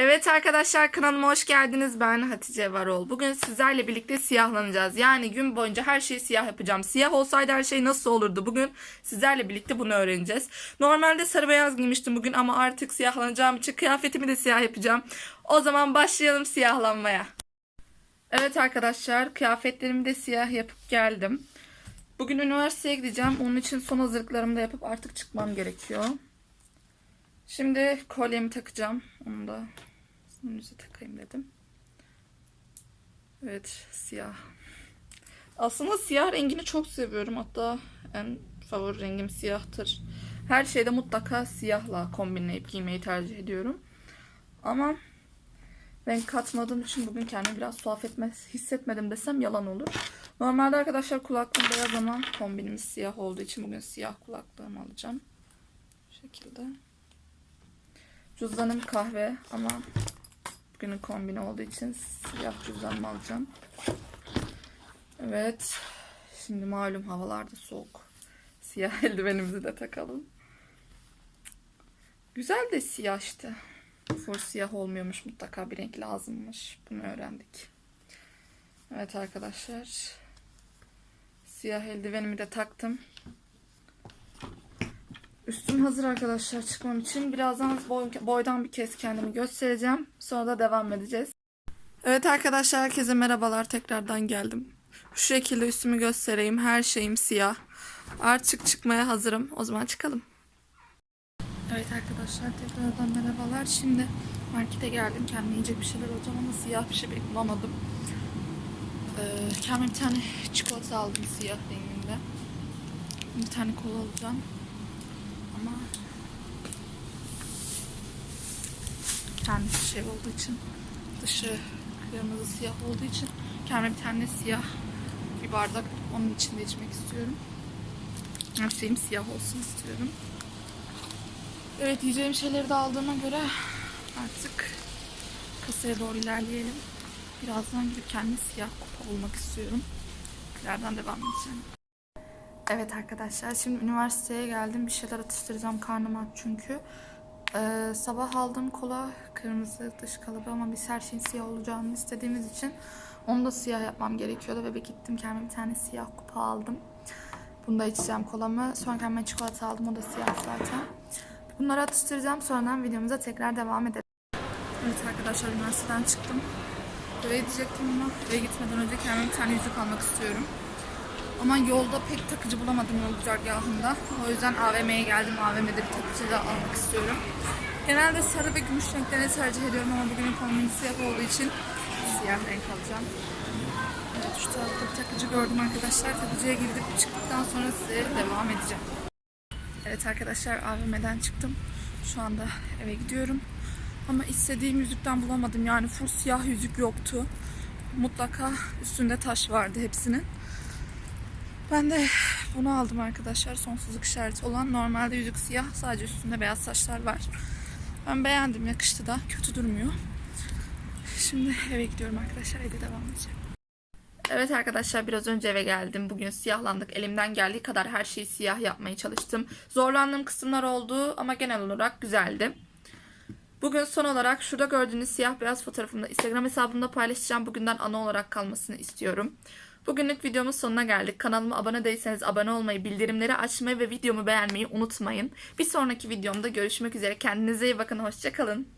Evet arkadaşlar kanalıma hoş geldiniz. Ben Hatice Varol. Bugün sizlerle birlikte siyahlanacağız. Yani gün boyunca her şeyi siyah yapacağım. Siyah olsaydı her şey nasıl olurdu? Bugün sizlerle birlikte bunu öğreneceğiz. Normalde sarı beyaz giymiştim bugün ama artık siyahlanacağım için kıyafetimi de siyah yapacağım. O zaman başlayalım siyahlanmaya. Evet arkadaşlar kıyafetlerimi de siyah yapıp geldim. Bugün üniversiteye gideceğim. Onun için son hazırlıklarımı da yapıp artık çıkmam gerekiyor. Şimdi kolyemi takacağım. Onu da önünüze takayım dedim. Evet siyah. Aslında siyah rengini çok seviyorum. Hatta en favori rengim siyahtır. Her şeyde mutlaka siyahla kombinleyip giymeyi tercih ediyorum. Ama renk katmadığım için bugün kendimi biraz tuhaf etmez, hissetmedim desem yalan olur. Normalde arkadaşlar kulaklığım beyaz ama kombinimiz siyah olduğu için bugün siyah kulaklığımı alacağım. Bu şekilde. Cüzdanım kahve ama bugünün kombini olduğu için siyah cüzdanımı alacağım. Evet. Şimdi malum havalarda soğuk. Siyah eldivenimizi de takalım. Güzel de siyah işte. Full siyah olmuyormuş mutlaka bir renk lazımmış. Bunu öğrendik. Evet arkadaşlar. Siyah eldivenimi de taktım. Üstüm hazır arkadaşlar çıkmam için. Birazdan boy, boydan bir kez kendimi göstereceğim. Sonra da devam edeceğiz. Evet arkadaşlar herkese merhabalar. Tekrardan geldim. Şu şekilde üstümü göstereyim. Her şeyim siyah. Artık çıkmaya hazırım. O zaman çıkalım. Evet arkadaşlar tekrardan merhabalar. Şimdi markete geldim. Kendime yiyecek bir şeyler alacağım ama siyah bir şey bulamadım. Ee, kendime bir tane çikolata aldım siyah renginde. Bir tane kola alacağım. Ama kendisi şey olduğu için dışı kırmızı siyah olduğu için kendime bir tane siyah bir bardak onun içinde içmek istiyorum. Her şeyim siyah olsun istiyorum. Evet yiyeceğim şeyleri de aldığıma göre artık kasaya doğru ilerleyelim. Birazdan gidip kendime siyah kupa bulmak istiyorum. İleriden devam edeceğim. Evet arkadaşlar şimdi üniversiteye geldim. Bir şeyler atıştıracağım karnım aç çünkü. Ee, sabah aldığım kola kırmızı dış kalıbı ama biz her şeyin siyah olacağını istediğimiz için onu da siyah yapmam gerekiyordu. Ve gittim kendime bir tane siyah kupa aldım. Bunu da içeceğim kolamı. Sonra kendime çikolata aldım. O da siyah zaten. Bunları atıştıracağım. Sonradan videomuza tekrar devam edelim. Evet arkadaşlar üniversiteden çıktım. Eve gidecektim ama eve gitmeden önce kendime bir tane yüzük almak istiyorum. Ama yolda pek takıcı bulamadım yol güzergahında. O yüzden AVM'ye geldim. AVM'de bir takıcı da almak istiyorum. Genelde sarı ve gümüş renklerini tercih ediyorum ama bugünün kombini siyah olduğu için siyah renk alacağım. Evet şu tarafta bir takıcı gördüm arkadaşlar. Takıcıya gidip çıktıktan sonra size devam edeceğim. Evet arkadaşlar AVM'den çıktım. Şu anda eve gidiyorum. Ama istediğim yüzükten bulamadım. Yani full siyah yüzük yoktu. Mutlaka üstünde taş vardı hepsinin. Ben de bunu aldım arkadaşlar. Sonsuzluk işareti olan. Normalde yüzük siyah. Sadece üstünde beyaz saçlar var. Ben beğendim. Yakıştı da. Kötü durmuyor. Şimdi eve gidiyorum arkadaşlar. Evde devam edeceğim. Evet arkadaşlar biraz önce eve geldim. Bugün siyahlandık. Elimden geldiği kadar her şeyi siyah yapmaya çalıştım. Zorlandığım kısımlar oldu ama genel olarak güzeldi. Bugün son olarak şurada gördüğünüz siyah beyaz fotoğrafımı da Instagram hesabımda paylaşacağım. Bugünden ana olarak kalmasını istiyorum. Bugünlük videomun sonuna geldik. Kanalıma abone değilseniz abone olmayı, bildirimleri açmayı ve videomu beğenmeyi unutmayın. Bir sonraki videomda görüşmek üzere. Kendinize iyi bakın. Hoşçakalın.